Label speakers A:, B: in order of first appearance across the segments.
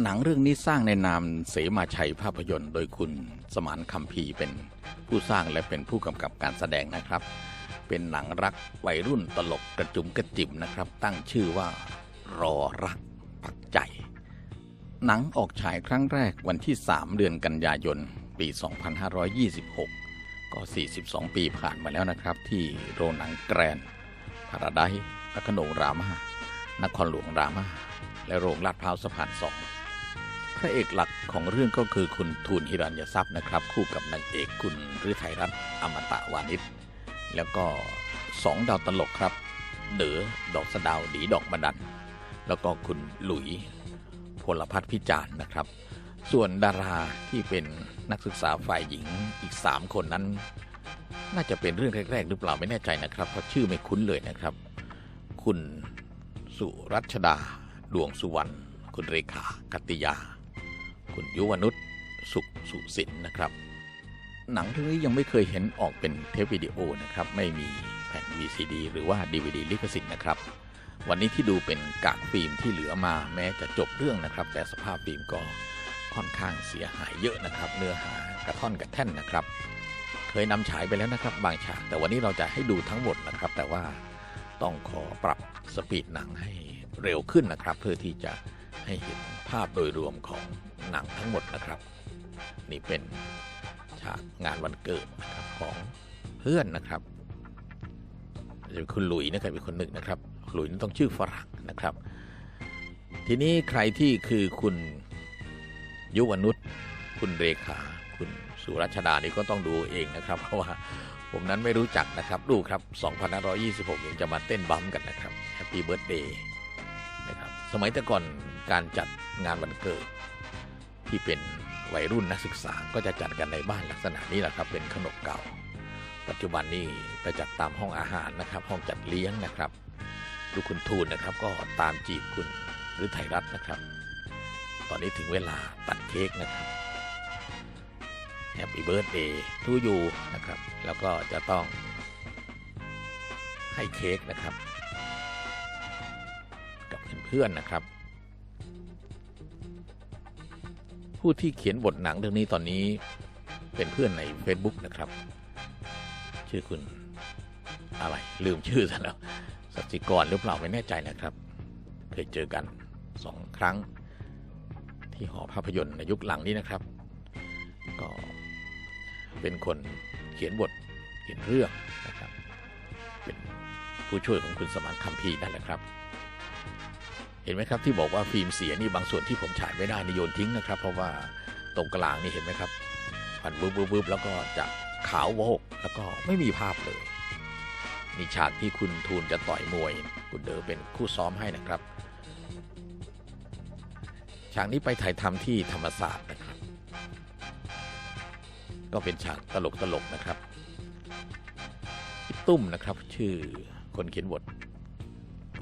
A: หนังเรื่องนี้สร้างในนามเสมาชัยภาพยนตร์ โดยคุณสมานคำพีเป็นผู้สร้างและเป็นผู้กำกับการแสดงนะครับ เป็นหนังรักวัยรุ่นตลกกระจุมกระจิ๋มนะครับ ตั้งชื่อว่ารอรักปักใจ หนังออกฉายครั้งแรกวันที่ 3 เดือนกันยายน ปี 2526 ก็ 42 ปีผ่านมาแล้วนะครับ ที่โรงหนังแกรนพาราไดซ์พระโขนงรามา นครหลวงรามาและโรงลาดพร้าวสะพานสอง ระเอกหลักของเรื่องก็คือคุณทูลฮิรัญยทรัพย์นะครับ คู่กับนางเอกคุณฤทัยรัตน์อมตะวานิชแล้วก็สองดาวตลกครับเด๋อดอกสะดาวดีดอกบันดัน แล้วก็คุณหลุยพลพัฒน์พิจารณ์นะครับ ส่วนดาราที่เป็นนักศึกษาฝ่ายหญิงอีก 3 คนนั้น น่าจะเป็นเรื่องแรกๆ หรือเปล่าไม่แน่ใจนะครับ เพราะชื่อไม่คุ้นเลยนะครับ คุณสุรัชดา ดวงสุวรรณคุณเรขากติยา คุณยุวนุชสุขสุสินนะครับ หนังเรื่องนี้ยังไม่เคยเห็นออกเป็นเทปวิดีโอนะครับ ไม่มีแผ่น VCD หรือว่า DVD ลิขสิทธิ์นะครับ วันนี้ที่ดูเป็นกากฟิล์มที่เหลือมาแม้จะจบเรื่องนะครับ แต่สภาพฟิล์มก็ค่อนข้างเสียหายเยอะนะครับ เนื้อหากระท่อนกระแท่นนะครับ เคยนำฉายไปแล้วนะครับ บางฉากแต่วันนี้เราจะให้ดูทั้งหมดนะครับ แต่ว่าต้องขอปรับสปีดหนังให้เร็วขึ้นนะครับ เพื่อที่จะให้เห็นภาพโดยรวมของ หนังทั้งหมดนะครับ นี่เป็นฉากงานวันเกิดนะครับของเพื่อนนะครับจะเป็นคุณหลุยนะครับเป็นคนหนึ่งนะครับ หลุยนี่ต้องชื่อฝรั่งนะครับ ทีนี้ใครที่คือคุณยุวนุชคุณเรขาคุณสุรัชดานี่ก็ต้องดูเองนะครับ เพราะว่าผมนั้นไม่รู้จักนะครับ ดูครับ 2526 ยังจะมาเต้นบัมกันนะครับ Happy Birthday นะครับ สมัยแต่ก่อนการจัดงานวันเกิด ที่เป็นวัยรุ่นนักศึกษาก็จะจัดกันในบ้านลักษณะนี้แหละครับ เป็นขนบเก่า ปัจจุบันนี้ไปจัดตามห้องอาหารนะครับ ห้องจัดเลี้ยงนะครับดูคุณทูนนะครับ ก็ตามจีบคุณหรือไทยรัฐนะครับ ตอนนี้ถึงเวลาตัดเค้กนะครับ Happy Birthday to you นะครับ แล้วก็จะต้องให้เค้กนะครับ กับเพื่อนๆนะครับ ผู้ที่เขียนบทหนังเรื่องนี้ตอนนี้เป็นเพื่อนใน Facebook นะครับ ชื่อคุณอะไรลืมชื่อซะแล้วสัจจิกรหรือเปล่าไม่แน่ใจนะครับ เคยเจอกันสองครั้ง ที่หอภาพยนตร์ในยุคหลังนี้นะครับ ก็เป็นคนเขียนบทเขียนเรื่องนะครับ เป็นผู้ช่วยของคุณสมานคำพีนั่นแหละครับ เห็นไหมครับที่บอกว่าฟิล์มเสียนี่บางส่วนที่ผมฉายไม่ได้นี่โยนทิ้งนะครับ เพราะว่าตรงกลางนี่เห็นไหมครับพันบึบบึบแล้วก็จะขาวโวกแล้วก็ไม่มีภาพเลยนี่ฉากที่คุณทูลจะต่อยมวย คุณเดอเป็นคู่ซ้อมให้นะครับฉากนี้ไปถ่ายทำที่ธรรมศาสตร์นะครับ ก็เป็นฉากตลกตลกนะครับตุ้มนะครับ ชื่อคนเขียนบท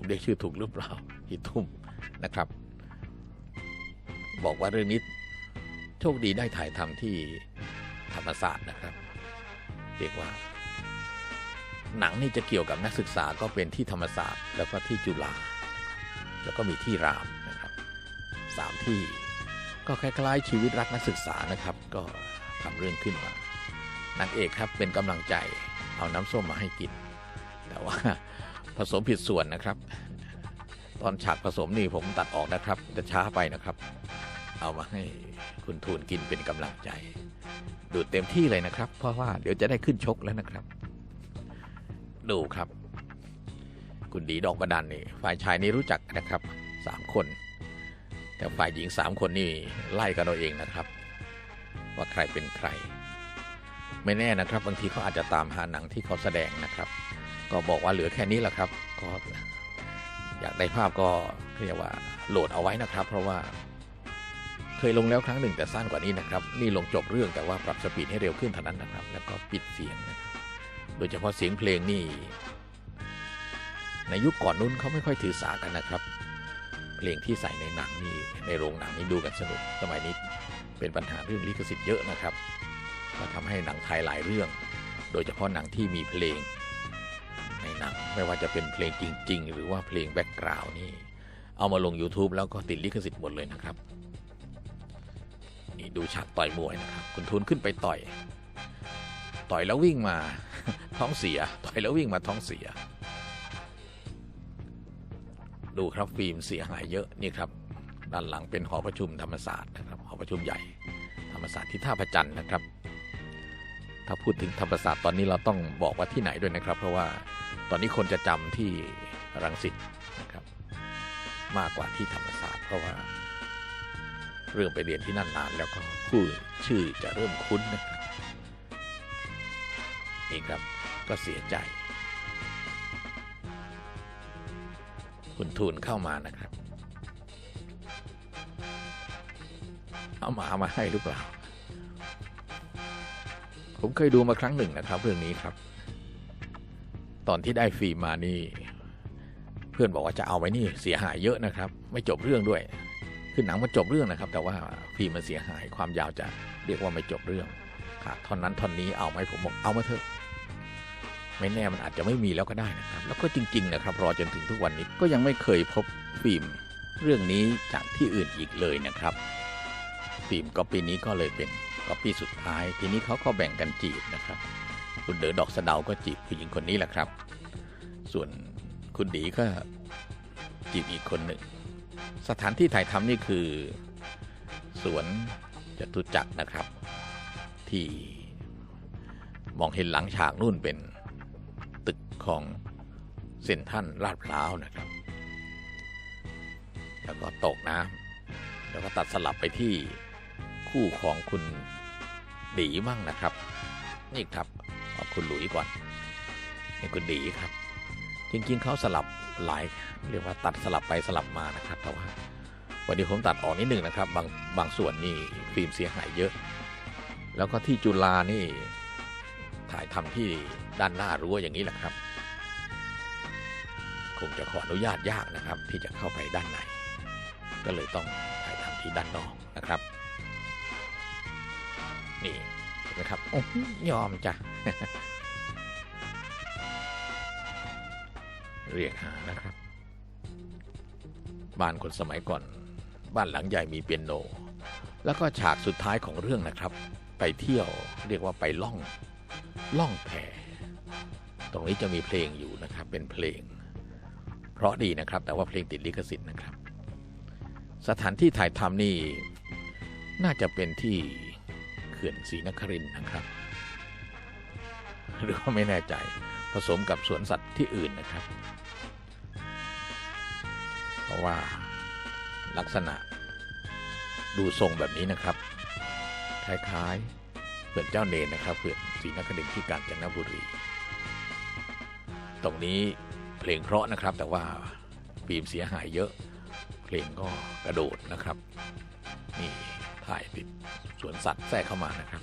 A: ผมเรียกชื่อถูกหรือเปล่าพี่ตุ้มนะครับ บอกว่าเรื่องนี้โชคดีได้ถ่ายทำที่ธรรมศาสตร์นะครับ เรียกว่า หนังนี่จะเกี่ยวกับนักศึกษาก็เป็นที่ธรรมศาสตร์ แล้วก็ที่จุฬาแล้วก็มีที่รามนะครับสามที่ก็คล้ายๆชีวิตรักนักศึกษานะครับ ก็ทำเรื่องขึ้นมานางเอกครับเป็นกำลังใจเอาน้ำส้มมาให้กิน แต่ว่า ผสมผิดส่วนนะครับ ตอนฉากผสมนี่ผมตัดออกนะครับ จะช้าไปนะครับ เอามาให้คุณทูลกินเป็นกำลังใจ ดูดเต็มที่เลยนะครับ เพราะว่าเดี๋ยวจะได้ขึ้นชกแล้วนะครับ ดูครับ คุณดีดอกบันดันนี่ฝ่ายชายนี่รู้จักนะครับสามคน แต่ฝ่ายหญิงสามคนนี่ไล่กันเอาเองนะครับ ว่าใครเป็นใคร ไม่แน่นะครับบางทีเขาอาจจะตามหาหนังที่เขาแสดงนะครับ ก็บอกว่าเหลือแค่นี้แหละครับก็อยากได้ภาพก็เรียกว่าโหลดเอาไว้นะครับ เพราะว่าเคยลงแล้วครั้งหนึ่งแต่สั้นกว่านี้นะครับ นี่ลงจบเรื่องแต่ว่าปรับสปีดให้เร็วขึ้นเท่านั้นนะครับ แล้วก็ปิดเสียงนะครับโดยเฉพาะเสียงเพลงนี่ ในยุคก่อนนู้นเขาไม่ค่อยถือสากันนะครับ เพลงที่ใส่ในหนังนี่ในโรงหนังนี่ดูกันสนุกสมัยนี้เป็นปัญหาเรื่องลิขสิทธิ์เยอะนะครับก็ทำให้หนังไทยหลายเรื่อง โดยเฉพาะหนังที่มีเพลง หนัง ไม่ว่าจะเป็นเพลงจริง ๆ หรือว่าเพลงแบ็กกราวน์นี่ เอามาลง YouTube แล้วก็ติดลิขสิทธิ์หมดเลยนะครับ นี่ดูฉากต่อยมวยนะครับ คุณทูนขึ้นไปต่อย ต่อยแล้ววิ่งมาท้องเสีย ต่อยแล้ววิ่งมาท้องเสีย ดูครับฟิล์มเสียหายเยอะนี่ครับ ด้านหลังเป็นหอประชุมธรรมศาสตร์นะครับหอประชุมใหญ่ ธรรมศาสตร์ที่ท่าพระจันทร์นะครับถ้าพูดถึงธรรมศาสตร์ตอนนี้เราต้องบอกว่าที่ไหนด้วยนะครับ เพราะว่า ตอนนี้คนจะจำที่รังสิตนะครับ มากกว่าที่ธรรมศาสตร์เพราะว่า เรื่องไปเรียนที่นั่นนานแล้วก็ผู้ชื่อจะเริ่มคุ้นนะครับนี่ครับก็เสียใจ คุณทูลเข้ามานะครับ เอาหมามาให้หรือเปล่า ผมเคยดูมาครั้งหนึ่งนะครับ เรื่องนี้ครับ ตอนที่ได้ฟิล์มมานี่ เพื่อนบอกว่าจะเอาไว้นี่เสียหายเยอะนะครับ ไม่จบเรื่องด้วย คือหนังมันจบเรื่องนะครับ แต่ว่าฟิล์มมันเสียหายความยาวจะเรียกว่าไม่จบเรื่องขาดท่อนนั้นท่อนนี้เอาไหมผมบอกเอามาเถอะ ไม่แน่มันอาจจะไม่มีแล้วก็ได้นะครับ แล้วก็จริง ๆ นะครับ รอจนถึงทุกวันนี้ก็ยังไม่เคยพบฟิล์มเรื่องนี้จากที่อื่นอีกเลยนะครับ ฟิล์มก็ปีนี้ก็เลยเป็นก็ปีสุดท้าย ทีนี้เขาก็แบ่งกันจีบนะครับ คุณเดอดอกสะเดาก็จีบผู้หญิงคนนี้แหละครับ ส่วนคุณดีก็จีบอีกคนหนึ่ง สถานที่ถ่ายทำนี่คือ สวนจตุจักรนะครับ ที่มองเห็นหลังฉากนู่นเป็นตึกของเซ็นทรัลลาดพร้าวนะครับ แล้วก็ตกน้ำแล้วก็ตัดสลับไปที่คู่ของคุณดีมั่งนะครับ นี่ครับ เอาคุณหลุยก่อนนี่คุณดีครับ จริงๆเขาสลับหลายเรียกว่าตัดสลับไปสลับมานะครับ แต่ว่าวันนี้ผมตัดออกนิดหนึ่งนะครับ บางบางส่วนนี่ฟิล์มเสียหายเยอะ แล้วก็ที่จุฬานี่ถ่ายทำที่ด้านหน้ารั้วอย่างนี้แหละครับ คงจะขออนุญาตยากนะครับ ที่จะเข้าไปด้านในก็เลยต้องถ่ายทำที่ด้านนอกนะครับ นี่นไหมครับยอมจ้ะ เรียกหานะครับ บ้านคนสมัยก่อน บ้านหลังใหญ่มีเปียโน แล้วก็ฉากสุดท้ายของเรื่องนะครับ ไปเที่ยวเรียกว่าไปล่อง ล่องแพตรงนี้จะมีเพลงอยู่นะครับ เป็นเพลง เพราะดีนะครับ แต่ว่าเพลงติดลิขสิทธิ์นะครับ สถานที่ถ่ายทำนี่ น่าจะเป็นที่เขื่อนศรีนครินทร์นะครับ หรือว่าไม่แน่ใจผสมกับสวนสัตว์ที่อื่นนะครับ เพราะว่าลักษณะดูทรงแบบนี้นะครับ คล้ายๆเขื่อนเจ้าเนนนะครับเขื่อนศรีนครินทร์ที่กาญจนบุรี ตรงนี้เพลงเพราะนะครับ แต่ว่าฟิล์มเสียหายเยอะ เพลงก็กระโดดนะครับ นี่ถ่ายติดสวนสัตว์แทรกเข้ามานะครับ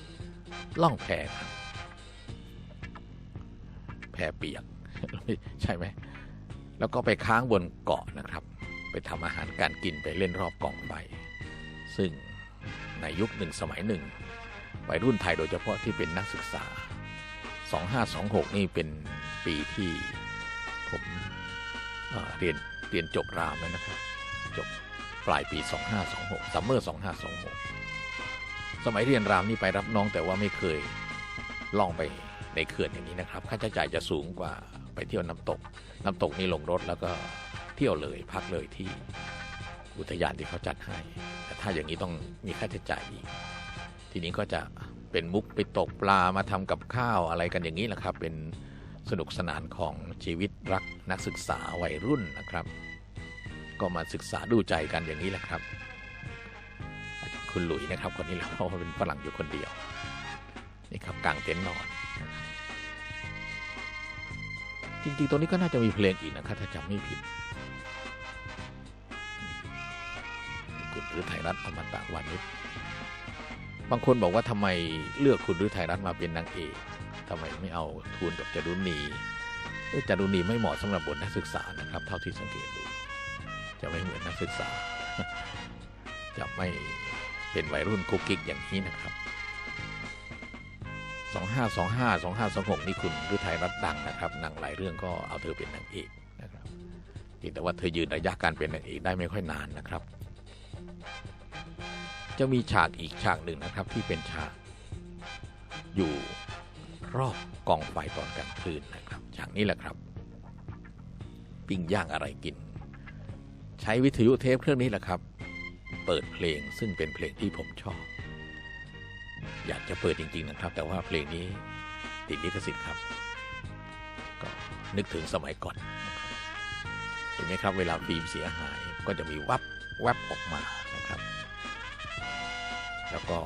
A: ล่องแพครับ แพเปียกใช่ไหมแล้วก็ไปค้างบนเกาะนะครับ ไปทำอาหารการกินไปเล่นรอบกองไฟซึ่งในยุคหนึ่งสมัยหนึ่งวัยรุ่นไทยโดยเฉพาะที่เป็นนักศึกษา 2526 นี่เป็นปีที่ผมเเรียนเรียนจบรามแล้วนะครับ จบปลายปี 2526 ซัมเมอร์ 2526 สมัยเรียนรามนี่ไปรับน้องแต่ว่าไม่เคยล่องไป ในเขื่อนอย่างนี้นะครับ ค่าใช้จ่ายจะสูงกว่าไปเที่ยวน้ำตก น้ำตกนี่ลงรถแล้วก็เที่ยวเลยพักเลยที่อุทยานที่เขาจัดให้ แต่ถ้าอย่างนี้ต้องมีค่าใช้จ่ายอีก ทีนี้ก็จะเป็นมุกไปตกปลามาทำกับข้าวอะไรกันอย่างนี้แหละครับ เป็นสนุกสนานของชีวิตรักนักศึกษาวัยรุ่นนะครับ ก็มาศึกษาดูใจกันอย่างนี้แหละครับ คุณหลุยนะครับคนนี้เราเพราะว่าเป็นฝรั่งอยู่คนเดียว นี่ครับกลางเต็นท์นอน จริงๆ ตรงนี้ก็น่าจะมีเพลงอีกนะครับถ้าจำไม่ผิดคุณหรือไทยรัฐอมตะวันนิชบางคนบอกว่าทำไมเลือกคุณหรือไทยรัฐมาเป็นนางเอกทำไมไม่เอาทูนกับจารุณีจารุณีไม่เหมาะสำหรับบทนักศึกษานะครับ เท่าที่สังเกตดู จะไม่เหมือนนักศึกษา จะไม่เป็นวัยรุ่นกุ๊กกิ๊กอย่างนี้นะครับ 2525 2526 นี่คุณฤทัยรัตน์ดังนะครับหนังหลายเรื่องก็เอาเธอเป็นนางเอกนะครับเพียงแต่ว่าเธอยืนระยะการเป็นนางเอกได้ไม่ค่อยนานนะครับ จะมีฉากอีกฉากหนึ่งนะครับที่เป็นฉากอยู่รอบกองไฟตอนกลางคืนนะครับฉากนี้แหละครับ ปิ้งย่างอะไรกิน ใช้วิทยุเทปเครื่องนี้แหละครับ เปิดเพลงซึ่งเป็นเพลงที่ผมชอบ อยากจะเปิดจริง ๆ นะครับ แต่ว่าเพลงนี้ติดลิขสิทธิ์ครับ ก็นึกถึงสมัยก่อน เห็นไหมครับ เวลาฟิล์มเสียหายก็จะมีวับแวบออกมานะครับ แล้วก็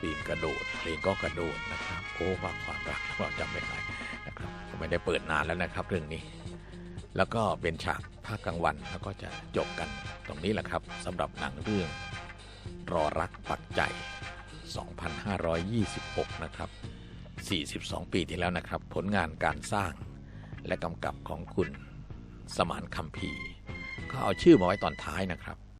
A: ฟิล์มกระโดดเพลงก็กระโดดนะครับโอ้ว่าความรักเราจำไม่ได้นะครับไม่ได้เปิดนานแล้วนะครับ เรื่องนี้ แล้วก็เป็นฉากภาคกลางวันแล้วก็จะจบกันตรงนี้แหละครับสำหรับหนังเรื่องรอรักปักใจ 2526 นะครับ 42 ปีที่แล้วนะครับ ผลงานการสร้างและกำกับของคุณสมานคัมภีร์ก็เอาชื่อมาไว้ตอนท้ายนะครับ